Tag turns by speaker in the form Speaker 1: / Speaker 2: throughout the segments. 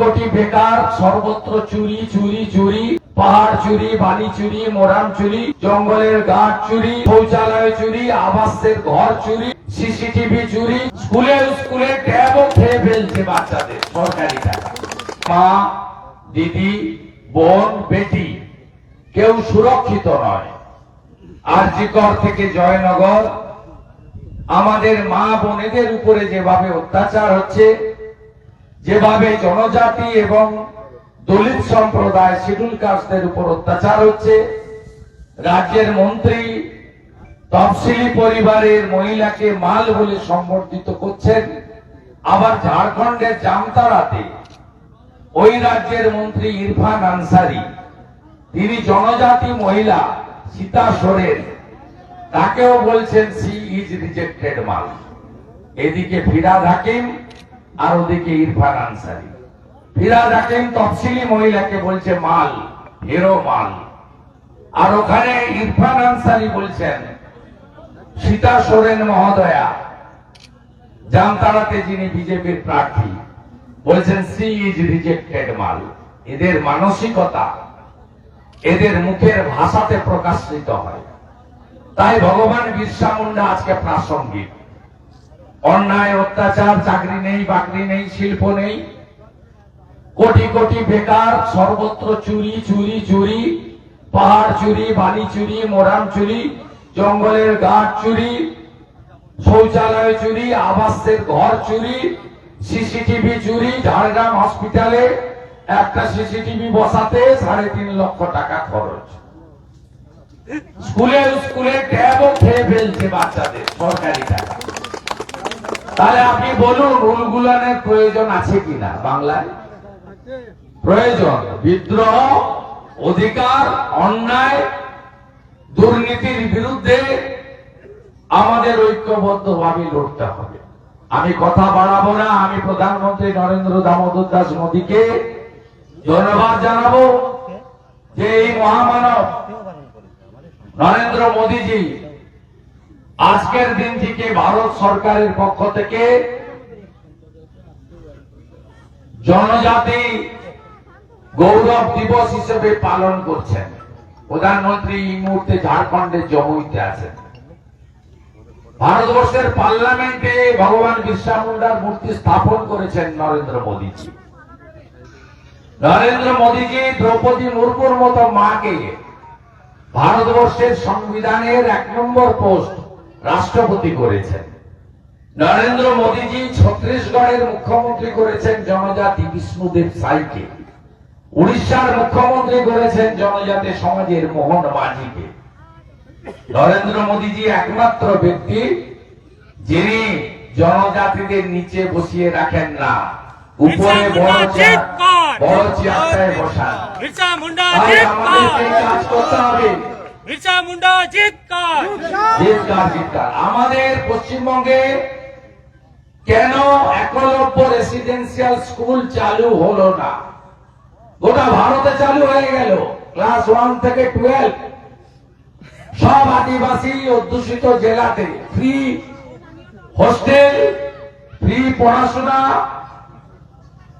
Speaker 1: কোটি বেকার, সর্বত্র চুরি চুরি চুরি, পাহাড় চুরি, বালি চুরি, মোরাম চুরি, জঙ্গলের গাছ চুরি, শৌচালয় চুরি, আবাসের ঘর চুরি, সিসিটিভি চুরি, স্কুলে স্কুলে ট্যাবও খেয়ে ফেলছে বাচ্চাদের সরকারি টাকা। মা, দিদি, বোন, বেটি, কেউ সুরক্ষিত নয়। আরজিকর থেকে জয়নগর, আমাদের মা বোনেদের উপরে যেভাবে অত্যাচার হচ্ছে যেভাবে জনজাতি এবং দলিত সম্প্রদায় শিডিউল কাস্টদের উপর অত্যাচার হচ্ছে, রাজ্যের মন্ত্রী তফসিলি পরিবারের মহিলাকে মাল বলে সম্বর্ধিত করছেন, আবার ঝাড়খণ্ডের জামতারাতে ওই রাজ্যের মন্ত্রী ইরফান আনসারি, তিনি জনজাতি মহিলা সীতা সোরেন, তাকেও বলছেন সি ইজ রিজেক্টেড মাল এদিকে ফিরাদ হাকিম আর ওদিকে ইরফান আনসারি। ফিরাদ হাকিম তফসিলি মহিলাকে বলছে, মাল, হিরো মাল। আর ওখানে ইরফান আনসারি বলছেন, সীতা সোরেন মহোদয়া জামতারাতে যিনি বিজেপির প্রার্থী, বলছেন, সি ইজ রিজেক্টেড মাল। এদের মানসিকতা, এদের মুখের ভাষাতে প্রকাশিত হয়। তাই ভগবান বিরসা মুন্ডা আজকে প্রাসঙ্গিক। অন্যায়, অত্যাচার, চাকরি নেই, বাকরি নেই, শিল্প নেই। কোটি কোটি বেকার, সর্বত্র চুরি চুরি চুরি, পাহাড় চুরি, বালি চুরি, মোরাম চুরি, জঙ্গলের গাছ চুরি, শৌচালয় চুরি, আবাসের ঘর চুরি, সিসিটিভি চুরি, ঝাড়গ্রাম হসপিটালে একটা সিসিটিভি বসাতে সাড়ে তিন লক্ষ টাকা খরচ। স্কুলে স্কুলে ট্যাবও খেয়ে ফেলছে বাচ্চাদের, সরকারি টাকা। তাহলে আপনি বলুন উলগুলানের প্রয়োজন আছে কিনা বাংলায়? প্রয়োজন। বিদ্রোহ, অধিকার, অন্যায়, দুর্নীতির বিরুদ্ধে আমাদের ঐক্যবদ্ধ ভাবে লড়তে হবে। আমি কথা বাড়াবো না, আমি প্রধানমন্ত্রী নরেন্দ্র দামোদর দাস মোদীকে ধন্যবাদ জানাব যে এই মহামানব নরেন্দ্র মোদীজি আজকের দিনটিকে ভারত সরকারের পক্ষ থেকে জনজাতি গৌরব দিবস হিসেবে পালন করছেন। প্রধানমন্ত্রী এই মুহূর্তে ঝাড়খণ্ডের জমুইতে আছেন। ভারতবর্ষের পার্লামেন্টে ভগবান বিরসা মুন্ডার মূর্তি স্থাপন করেছেন নরেন্দ্র মোদীজি। নরেন্দ্র মোদীজি দ্রৌপদী মুর্মুর মতো মাকে ভারতবর্ষের সংবিধানের এক নম্বর পোস্ট রাষ্ট্রপতি করেছেন। নরেন্দ্র মোদীজি ছত্রিশগড়ের মুখ্যমন্ত্রী করেছেন জনজাতি বিষ্ণুদেব সাইকে। উড়িষ্যার মুখ্যমন্ত্রী করেছেন জনজাতি সমাজের মোহন মাঝিকে। নরেন্দ্র মোদীজি একমাত্র ব্যক্তি যিনি জনজাতিদের নিচে বসিয়ে রাখেন না। উপরে বড় বড় চেয়ারটায় বসান। কাজ করতে হবে।
Speaker 2: বিরসা মুন্ডা জিতকার
Speaker 1: জিতকার জিতকার আমাদের পশ্চিমবঙ্গে কেন একলব্য রেসিডেন্সিয়াল স্কুল চালু হলো না? গোটা ভারতে চালু হয়ে গেল। ক্লাস ওয়ান থেকে টুয়েলভ সব আদিবাসী অধ্যুষিত জেলাতে ফ্রি হোস্টেল ফ্রি পড়াশোনা।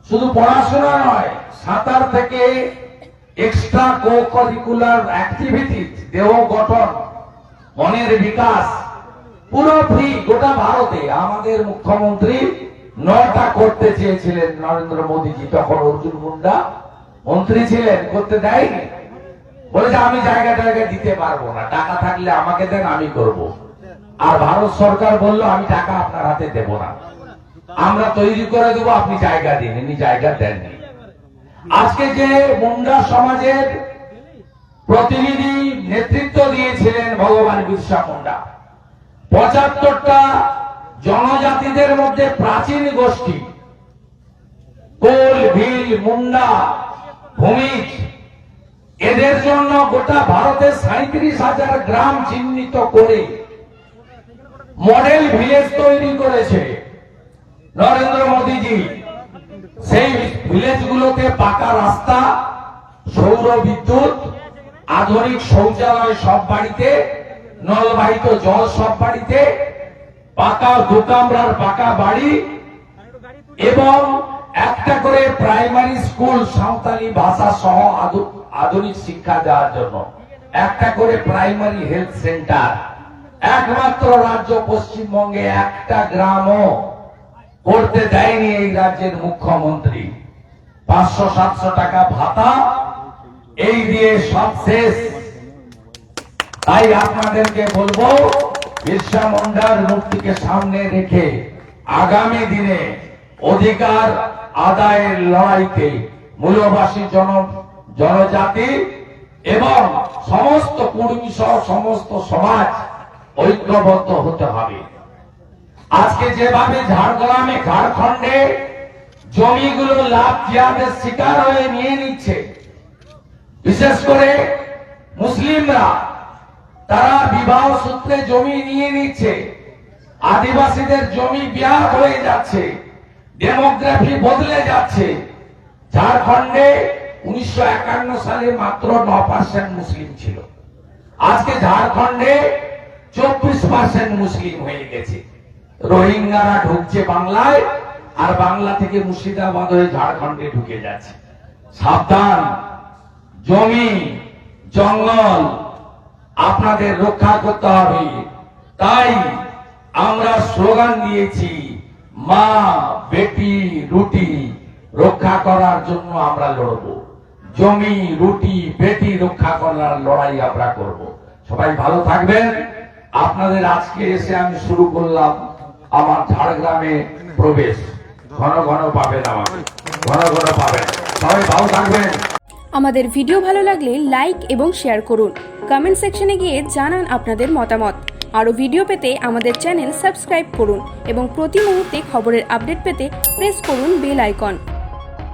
Speaker 1: শুধু পড়াশোনা নয়, সাঁতার থেকে এক্সট্রা কো কারিকুলার অ্যাক্টিভিটি দেহ গঠন, মনের বিকাশ, পুরো ফ্রি গোটা ভারতে। আমাদের মুখ্যমন্ত্রী নটা করতে চেয়েছিলেন নরেন্দ্র মোদীজি, তখন অর্জুন মুন্ডা মন্ত্রী ছিলেন, করতে দেয়নি। বলেছে, আমি জায়গা টায়গা দিতে পারব না, টাকা থাকলে আমাকে দেন, আমি করব। আর ভারত সরকার বলল, আমি টাকা আপনার হাতে দেব না। আমরা তৈরি করে দেবো, আপনি জায়গা দিন। ইনি জায়গা দেননি। আজকে যে মুন্ডা সমাজের প্রতিনিধি নেতৃত্ব দিয়েছিলেন ভগবান বিরসা মুন্ডা, পঁচাত্তরটা জনজাতিদের মধ্যে প্রাচীন গোষ্ঠী, কোল, ভিল, মুন্ডা, ভূমিজ, এদের জন্য গোটা ভারতের সাঁত্রিশ হাজার গ্রাম চিহ্নিত করে মডেল ভিলেজ তৈরি করেছে নরেন্দ্র মোদীজি। সেই ভিলেজগুলোতে পাকা রাস্তা, সৌর বিদ্যুৎ, আধুনিক শৌচালয় সব বাড়িতে, নলবাহিত জল সব বাড়িতে, পাকা দু কামরার পাকা বাড়ি এবং একটা করে প্রাইমারি স্কুল সাঁওতালি ভাষা সহ আধু- আধুনিক শিক্ষা দেওয়ার জন্য। একটা করে প্রাইমারি হেলথ সেন্টার। একমাত্র রাজ্য পশ্চিমবঙ্গে একটা গ্রামও। করতে দেয়নি এই রাজ্যের মুখ্যমন্ত্রী। পাঁচশো, সাতশো টাকা ভাতা, এই দিয়ে সব শেষ। তাই আপনাদেরকে বলব, বিরসা মুন্ডার মূর্তিকে সামনে রেখে আগামী দিনে অধিকার আদায়ের লড়াইতে মূলবাসী জন, জনজাতি এবং সমস্ত কুর্মী সহ সমস্ত সমাজ ঐক্যবদ্ধ হতে হবে। আজকে যেভাবে ঝাড়গ্রামে ঝাড়খণ্ডে জমিগুলো লাভ জিয়াদের শিকার হয়ে নিয়ে নিচ্ছে, বিশেষ করে মুসলিমরা, তারা বিবাহ সূত্রে জমি নিয়ে নিচ্ছে, আদিবাসীদের জমি বিয়ার হয়ে যাচ্ছে, ডেমোগ্রাফি বদলে যাচ্ছে। ঝাড়খণ্ডে উনিশশো একান্ন সালে মাত্র ন পার্সেন্ট মুসলিম ছিল। আজকে ঝাড়খণ্ডে চব্বিশ পার্সেন্ট মুসলিম হয়ে গেছে। রোহিঙ্গারা ঢুকছে বাংলায়, আর বাংলা থেকে মুর্শিদাবাদ হয়ে ঝাড়খণ্ডে ঢুকে যাচ্ছে। সাবধান, জমি, জঙ্গল আপনাদের রক্ষা করতে হবে। তাই আমরা স্লোগান দিয়েছি, মা বেটি রুটি রক্ষা করার জন্য আমরা লড়ব। জমি, রুটি, বেটি রক্ষা করার লড়াই আমরা করব। সবাই ভালো থাকবেন। আপনাদের আজকে এসে আমি শুরু করলাম। আমার ঝাড়গ্রামে প্রবেশ। ঘন ঘন পাবেন আমাকে। ঘন ঘন পাবেন। সবাই ভালো থাকবেন।
Speaker 3: আমাদের ভিডিও ভালো লাগলে লাইক এবং শেয়ার করুন। কমেন্ট সেকশনে গিয়ে জানান আপনাদের মতামত। আরও ভিডিও পেতে আমাদের চ্যানেল সাবস্ক্রাইব করুন এবং প্রতি মুহূর্তে খবরের আপডেট পেতে প্রেস করুন বেল আইকন।